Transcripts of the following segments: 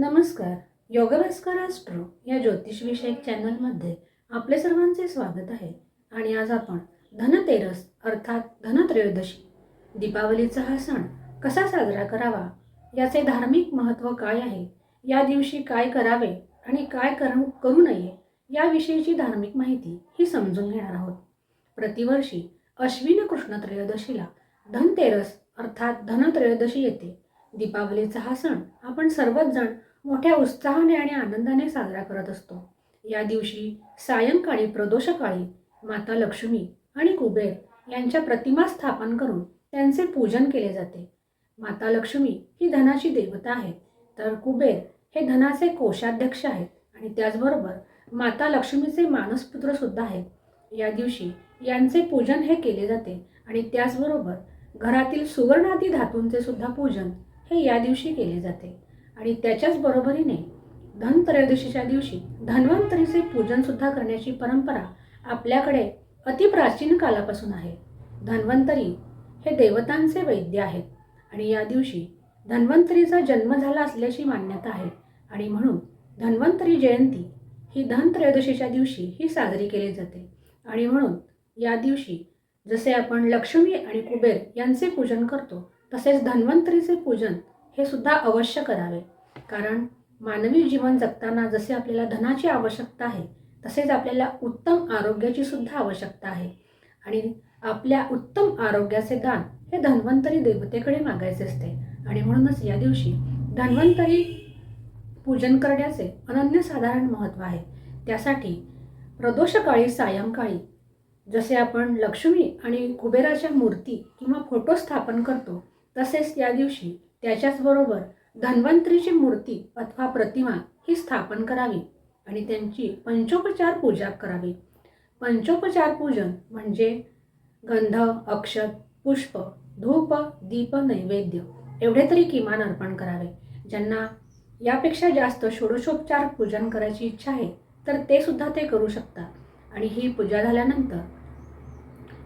नमस्कार. योगभास्कर ॲस्ट्रो या ज्योतिषविषयक चॅनलमध्ये आपले सर्वांचे स्वागत आहे. आणि आज आपण धनतेरस अर्थात धनत्रयोदशी दीपावलीचा हा सण कसा साजरा करावा याचे धार्मिक महत्त्व काय आहे या दिवशी काय करावे आणि काय करू करू नये याविषयीची धार्मिक माहिती ही समजून घेणार आहोत. प्रतिवर्षी अश्विन कृष्ण त्रयोदशीला धनतेरस अर्थात धनत्रयोदशी येते. दीपावलीचा हा सण आपण सर्वच जण मोठ्या उत्साहाने आणि आनंदाने साजरा करत असतो. या दिवशी सायंकाळी प्रदोषकाळी माता लक्ष्मी आणि कुबेर यांच्या प्रतिमा स्थापन करून त्यांचे पूजन केले जाते. माता लक्ष्मी ही धनाची देवता आहे तर कुबेर हे धनाचे कोषाध्यक्ष आहेत आणि त्याचबरोबर माता लक्ष्मीचे मानसपुत्रसुद्धा आहेत. या दिवशी यांचे पूजन हे केले जाते आणि त्याचबरोबर घरातील सुवर्णादी धातूंचे सुद्धा पूजन हे या दिवशी केले जाते. आणि त्याच्याच बरोबरीने धनत्रयोदशीच्या दिवशी धन्वंतरीचे पूजनसुद्धा करण्याची परंपरा आपल्याकडे अतिप्राचीन कालापासून आहे. धन्वंतरी हे देवतांचे वैद्य आहेत आणि या दिवशी धन्वंतरीचा जन्म झाला असल्याची मान्यता आहे आणि म्हणून धन्वंतरी जयंती ही धनत्रयोदशीच्या दिवशी ही साजरी केली जाते. आणि म्हणून या दिवशी जसे आपण लक्ष्मी आणि कुबेर यांचे पूजन करतो तसेच धन्वंतरीचे पूजन हे सुद्धा अवश्य करावे. कारण मानवी जीवन जगताना जसे आपल्याला धनाची आवश्यकता आहे तसेच आपल्याला उत्तम आरोग्याची सुद्धा आवश्यकता आहे. आणि आपल्या उत्तम आरोग्याचे दान हे धन्वंतरी देवतेकडे मागायचे असते. आणि म्हणूनच या दिवशी धन्वंतरी पूजन करण्याचे अनन्यसाधारण महत्त्व आहे. त्यासाठी प्रदोषकाळी सायंकाळी जसे आपण लक्ष्मी आणि कुबेराच्या मूर्ती किंवा फोटो स्थापन करतो तसेच त्या दिवशी त्याच्याचबरोबर धन्वंतरीची मूर्ती अथवा प्रतिमा ही स्थापन करावी आणि त्यांची पंचोपचार पूजा करावी. पंचोपचार पूजन म्हणजे गंध अक्षत पुष्प धूप दीप नैवेद्य एवढे तरी किमान अर्पण करावे. ज्यांना यापेक्षा जास्त षोडशोपचार पूजन करायची इच्छा आहे तर ते सुद्धा ते करू शकतात आणि ही पूजा झाल्यानंतर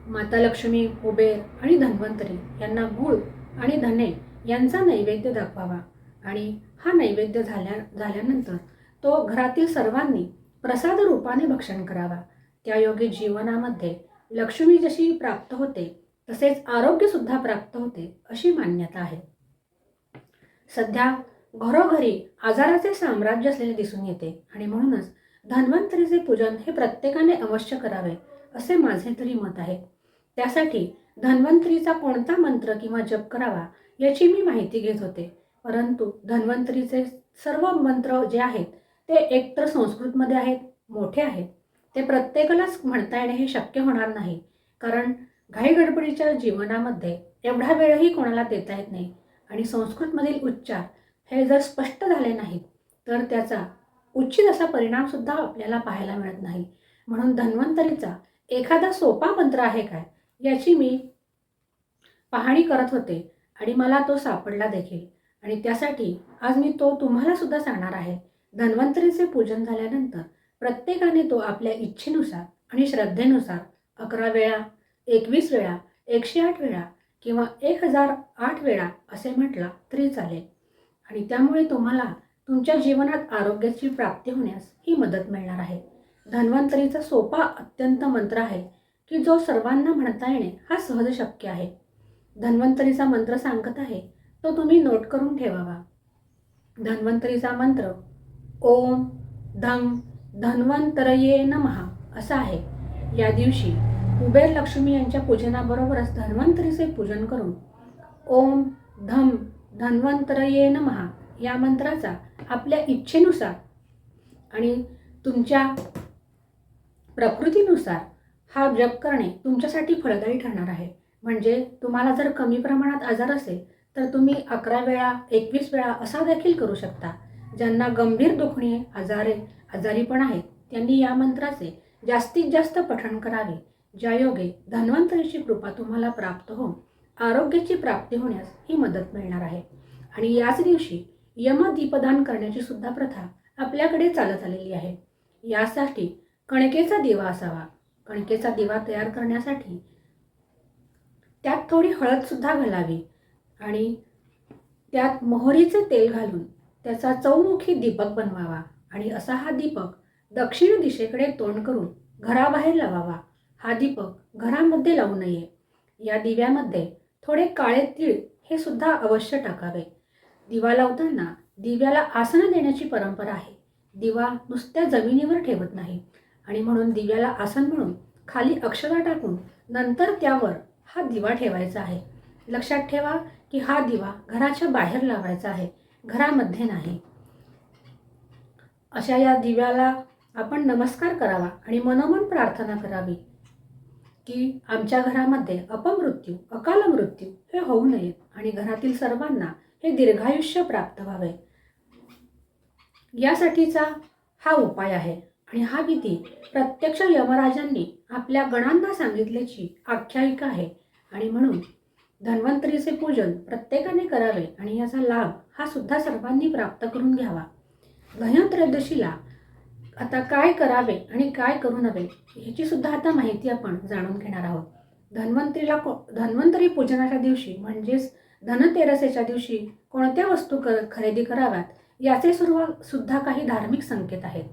माता लक्ष्मी कुबेर आणि धन्वंतरी यांना गुळ आणि धने यांचा नैवेद्य दाखवावा. आणि हा नैवेद्य झाल्या झाल्यानंतर तो घरातील सर्वांनी प्रसाद रूपाने भक्षण करावा. त्यायोगे जीवनामध्ये लक्ष्मी जशी प्राप्त होते तसेच आरोग्यसुद्धा प्राप्त होते अशी मान्यता आहे. सध्या घरोघरी आजाराचे साम्राज्य असलेले दिसून येते आणि म्हणूनच धन्वंतरीचे पूजन हे प्रत्येकाने अवश्य करावे असे माझे तरी मत आहे. त्यासाठी धन्वंतरीचा कोणता मंत्र किंवा जप करावा याची मी माहिती घेत होते. परंतु धन्वंतरीचे सर्व मंत्र जे आहेत ते एकतर संस्कृतमध्ये आहेत मोठे आहेत. ते प्रत्येकालाच म्हणता येणे हे शक्य होणार नाही. कारण घाईगडबडीच्या जीवनामध्ये एवढा वेळही कोणाला देता येत नाही आणि संस्कृतमधील उच्चार हे जर स्पष्ट झाले नाहीत तर त्याचा उचित असा परिणामसुद्धा आपल्याला पाहायला मिळत नाही. म्हणून धन्वंतरीचा एखादा सोपा मंत्र आहे काय याची मी पाहणी करत होते. आणि मला तो सापडला देखील. आणि त्यासाठी आज मी तो तुम्हाला सुद्धा सांगणार आहे. धन्वंतरीचे पूजन झाल्यानंतर प्रत्येकाने तो आपल्या इच्छेनुसार आणि श्रद्धेनुसार अकरा वेळा एकवीस वेळा एकशे आठ वेळा किंवा एक हजार आठ वेळा असे म्हटला तरी चालेल. आणि त्यामुळे तुम्हाला तुमच्या जीवनात आरोग्याची प्राप्ती होण्यास ही मदत मिळणार आहे. धन्वंतरीचा सोपा अत्यंत मंत्र आहे की जो सर्वांना म्हणता येणे हा सहज शक्य आहे. धन्वंतरीचा मंत्र सांगत आहे तो तुम्ही नोट करून ठेवावा. धन्वंतरीचा मंत्र ओम धं धन्वंतरये नमहा असा आहे. या दिवशी कुबेर लक्ष्मी यांच्या पूजनाबरोबरच धन्वंतरीचे पूजन करून ओम धम धन्वंतरये नमहा या मंत्राचा आपल्या इच्छेनुसार आणि तुमच्या प्रकृतीनुसार हा जप करणे तुमच्यासाठी फलदायी ठरणार आहे. म्हणजे तुम्हाला जर कमी प्रमाणात आजार असेल तर तुम्ही अकरा वेळा एकवीस वेळा असा देखील करू शकता. ज्यांना गंभीर दुखणे आजारे आजारी पण आहेत त्यांनी या मंत्राचे जास्तीत जास्त पठण करावे ज्यायोगे धन्वंतरीची कृपा तुम्हाला प्राप्त होऊन आरोग्याची प्राप्ती होण्यास ही मदत मिळणार आहे. आणि याच दिवशी यमदीपदान करण्याची सुद्धा प्रथा आपल्याकडे चालत आलेली आहे. यासाठी कणकेचा दिवा असावा. कणकेचा दिवा तयार करण्यासाठी त्यात थोडी हळदसुद्धा घालावी. आणि त्यात मोहरीचे तेल घालून त्याचा चौमुखी दीपक बनवावा. आणि असा हा दीपक दक्षिण दिशेकडे तोंड करून घराबाहेर लावावा. हा दीपक घरामध्ये लावू नये. या दिव्यामध्ये थोडे काळे तीळ हे सुद्धा अवश्य टाकावे. दिवा लावताना दिव्याला आसन देण्याची परंपरा आहे. दिवा नुसत्या जमिनीवर ठेवत नाही. आणि म्हणून दिव्याला आसन म्हणून खाली अक्षरा टाकून नंतर त्यावर हा दिवा ठेवायचा आहे. लक्षात ठेवा की हा दिवा घराच्या बाहेर लावायचा आहे. घरामध्ये नाही. अशा या दिव्याला आपण नमस्कार करावा आणि मनोमन प्रार्थना करावी की आमच्या घरामध्ये अपमृत्यू अकाल मृत्यू हे होऊ नयेत आणि घरातील सर्वांना हे दीर्घायुष्य प्राप्त व्हावे. यासाठीचा हा उपाय आहे आणि हा विधी प्रत्यक्ष यमराजांनी आपल्या गणांना सांगितल्याची आख्यायिका आहे. आणि म्हणून धन्वंतरीचे पूजन प्रत्येकाने करावे आणि याचा लाभ हा सुद्धा सर्वांनी प्राप्त करून घ्यावा. धनत्रयोदशीला आता काय करावे आणि काय करू नवे ह्याची सुद्धा आता माहिती आपण जाणून घेणार आहोत. धन्वंतरीला को धन्वंतरी पूजनाच्या दिवशी म्हणजेच धनतेरसेच्या दिवशी कोणत्या वस्तू कर खरेदी कराव्यात याचे सर्व सुद्धा काही धार्मिक संकेत आहेत.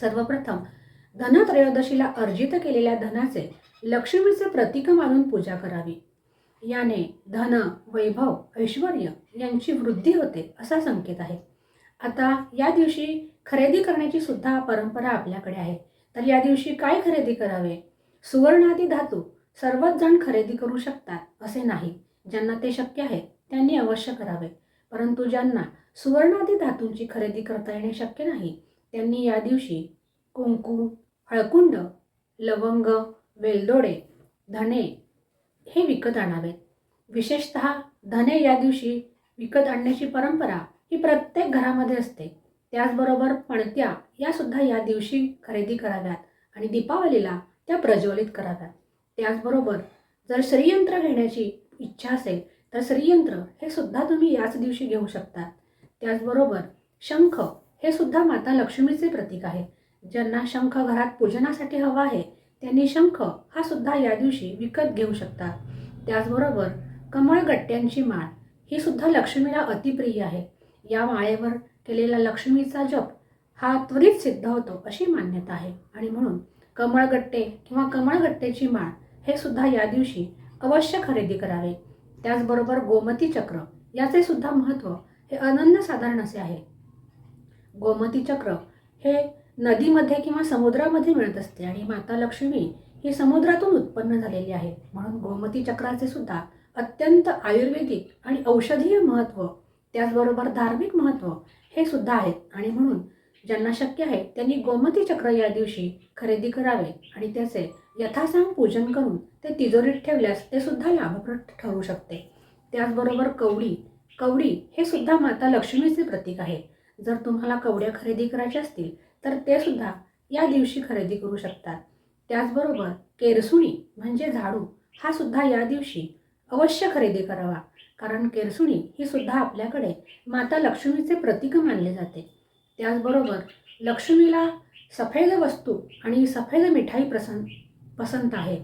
सर्वप्रथम धनत्रयोदशीला अर्जित केलेल्या धनाचे लक्ष्मीचे प्रतीक मानून पूजा करावी. याने धन वैभव ऐश्वर यांची वृद्धी होते असा संकेत आहे. आता या दिवशी खरेदी करण्याची सुद्धा परंपरा आपल्याकडे आहे. तर या दिवशी काय खरेदी करावे? सुवर्णादी धातू सर्वच जण खरेदी करू शकतात असे नाही. ज्यांना ते शक्य आहे त्यांनी अवश्य करावे. परंतु ज्यांना सुवर्णादी धातूंची खरेदी करता येणे शक्य नाही त्यांनी या दिवशी कुंकू हळकुंड लवंग वेलदोडे धने हे विकत आणावेत विशेषत धने या दिवशी विकत आणण्याची परंपरा ही प्रत्येक घरामध्ये असते. त्याचबरोबर पणत्या यासुद्धा या दिवशी खरेदी कराव्यात आणि दीपावलीला त्या प्रज्वलित कराव्यात. त्याचबरोबर जर श्रीयंत्र घेण्याची इच्छा असेल तर श्रीयंत्र हे सुद्धा तुम्ही याच दिवशी घेऊ शकतात. त्याचबरोबर शंख हे सुद्धा माता लक्ष्मीचे प्रतीक आहे. ज्यांना शंख घरात पूजनासाठी हवा आहे त्यांनी शंख हा सुद्धा या दिवशी विकत घेऊ शकतात त्याचबरोबर कमळगट्ट्यांची माळ ही सुद्धा लक्ष्मीला अतिप्रिय आहे. या माळेवर केलेला लक्ष्मीचा जप हा त्वरित सिद्ध होतो अशी मान्यता आहे. आणि म्हणून कमळगट्टे किंवा कमळगट्टेची माळ हे सुद्धा या दिवशी अवश्य खरेदी करावे. त्याचबरोबर गोमती चक्र याचे सुद्धा महत्त्व हे अनन्यसाधारण असे आहे. गोमती चक्र हे नदीमध्ये किंवा समुद्रामध्ये मिळत असते आणि माता लक्ष्मी ही समुद्रातून उत्पन्न झालेली आहे म्हणून गोमती चक्राचे सुद्धा अत्यंत आयुर्वेदिक आणि औषधीय महत्त्व त्याचबरोबर धार्मिक महत्त्व हे सुद्धा आहेत. आणि म्हणून ज्यांना शक्य आहे त्यांनी गोमती चक्र या दिवशी खरेदी करावे आणि त्याचे यथासांग पूजन करून ते तिजोरीत ठेवल्यास ते सुद्धा लाभप्रद ठरू शकते. त्याचबरोबर कवडी कवडी हे सुद्धा माता लक्ष्मीचे प्रतीक आहे. जर तुम्हाला कवड्या खरेदी करायच्या असतील तर ते सुद्धा या दिवशी खरेदी करू शकतात. त्याचबरोबर केरसुणी म्हणजे झाडू हा सुद्धा या दिवशी अवश्य खरेदी करावा. कारण केरसुणी ही सुद्धा आपल्याकडे माता लक्ष्मीचे प्रतीक मानले जाते. त्याचबरोबर लक्ष्मीला सफेद वस्तू आणि सफेद मिठाई प्रसन्न पसंत आहे.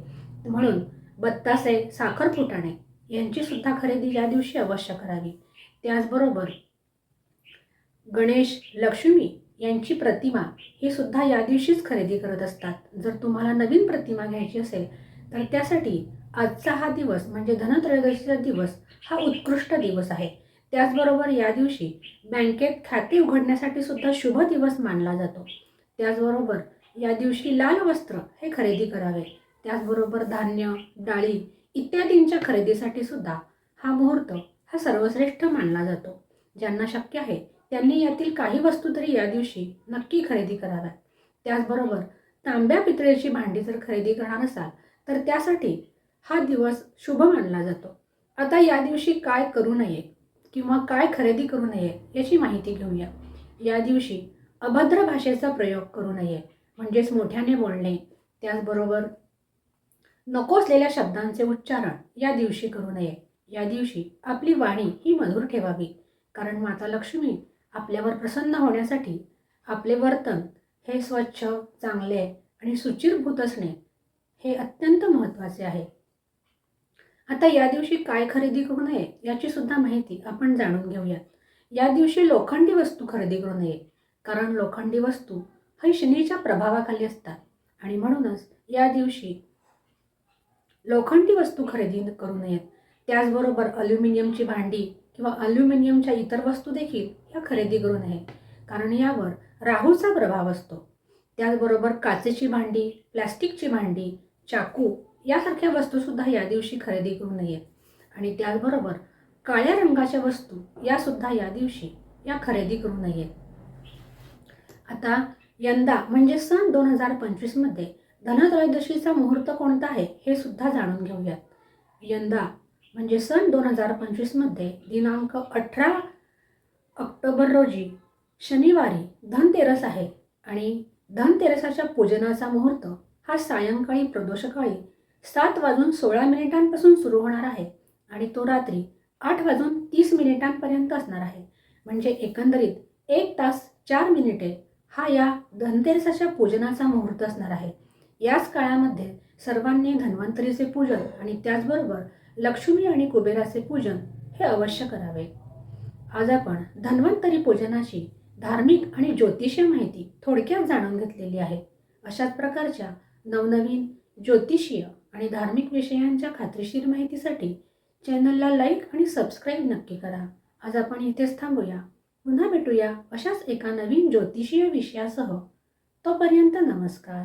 म्हणून बत्तासे साखर फुटाणे यांची सुद्धा खरेदी या दिवशी अवश्य करावी. त्याचबरोबर गणेश लक्ष्मी यांची प्रतिमा ही सुद्धा या दिवशीच खरेदी करत असतात. जर तुम्हाला नवीन प्रतिमा घ्यायची असेल तर त्यासाठी आजचा हा दिवस म्हणजे धनत्रयोदशीचा दिवस हा उत्कृष्ट दिवस आहे. त्याचबरोबर या दिवशी बँकेत खाते उघडण्यासाठी सुद्धा शुभ दिवस मानला जातो. त्याचबरोबर या दिवशी लाल वस्त्र हे खरेदी करावे. त्याचबरोबर धान्य डाळी इत्यादींच्या खरेदीसाठी सुद्धा हा मुहूर्त हा सर्वश्रेष्ठ मानला जातो. ज्यांना शक्य आहे त्यांनी यातील काही वस्तू तरी या दिवशी नक्की खरेदी कराव्यात. त्याचबरोबर तांब्या पितळेची भांडी जर खरेदी करणार असाल तर त्यासाठी हा दिवस शुभ मानला जातो. आता या दिवशी काय करू नये किंवा काय खरेदी करू नये याची माहिती घेऊया. या दिवशी अभद्र भाषेचा प्रयोग करू नये म्हणजेच मोठ्याने बोलणे. त्याचबरोबर नको असलेल्या शब्दांचे उच्चारण या दिवशी करू नये. या दिवशी आपली वाणी ही मधुर ठेवावी कारण माता लक्ष्मी आपल्यावर प्रसन्न होण्यासाठी आपले वर्तन हे स्वच्छ चांगले आणि सुचिरभूत असणे हे अत्यंत महत्त्वाचे आहे. आता या दिवशी काय खरेदी करू नये याची सुद्धा माहिती आपण जाणून घेऊयात या दिवशी लोखंडी वस्तू खरेदी करू नये कारण लोखंडी वस्तू ही शनीच्या प्रभावाखाली असतात आणि म्हणूनच या दिवशी लोखंडी वस्तू खरेदी करू नयेत. त्याचबरोबर अल्युमिनियमची भांडी किंवा अल्युमिनियमच्या इतर वस्तू देखील या खरेदी करू नये कारण यावर राहूचा प्रभाव असतो. त्याचबरोबर काचेची भांडी प्लॅस्टिकची भांडी चाकू यासारख्या वस्तूसुद्धा या दिवशी खरेदी करू नयेत आणि त्याचबरोबर काळ्या रंगाच्या वस्तू यासुद्धा या दिवशी या खरेदी करू नयेत आता यंदा म्हणजे सन दोन हजार पंचवीसमध्ये धनत्रयोदशीचा मुहूर्त कोणता आहे हे सुद्धा जाणून घेऊयात. यंदा म्हणजे सन दोन हजार पंचवीसमध्ये दिनांक अठरा ऑक्टोबर रोजी शनिवारी धनतेरस आहे आणि धनतेरसाच्या पूजनाचा मुहूर्त हा सायंकाळी प्रदोषकाळी सात वाजून सोळा मिनिटांपासून सुरू होणार आहे आणि तो रात्री आठ वाजून तीस मिनिटांपर्यंत असणार आहे. म्हणजे एकंदरीत एक तास चार मिनिटे हा या धनतेरसाच्या पूजनाचा मुहूर्त असणार आहे. याच काळामध्ये सर्वांनी धन्वंतरीचे पूजन आणि त्याचबरोबर लक्ष्मी आणि कुबेराचे पूजन हे अवश्य करावे. आज आपण धन्वंतरी पूजनाची धार्मिक आणि ज्योतिषीय माहिती थोडक्यात जाणून घेतलेली आहे. अशाच प्रकारच्या नवनवीन ज्योतिषीय आणि धार्मिक विषयांच्या खात्रीशीर माहितीसाठी चॅनलला लाईक आणि सबस्क्राईब नक्की करा. आज आपण इथेच थांबूया. पुन्हा भेटूया अशाच एका नवीन ज्योतिषीय विषयासह. तोपर्यंत नमस्कार.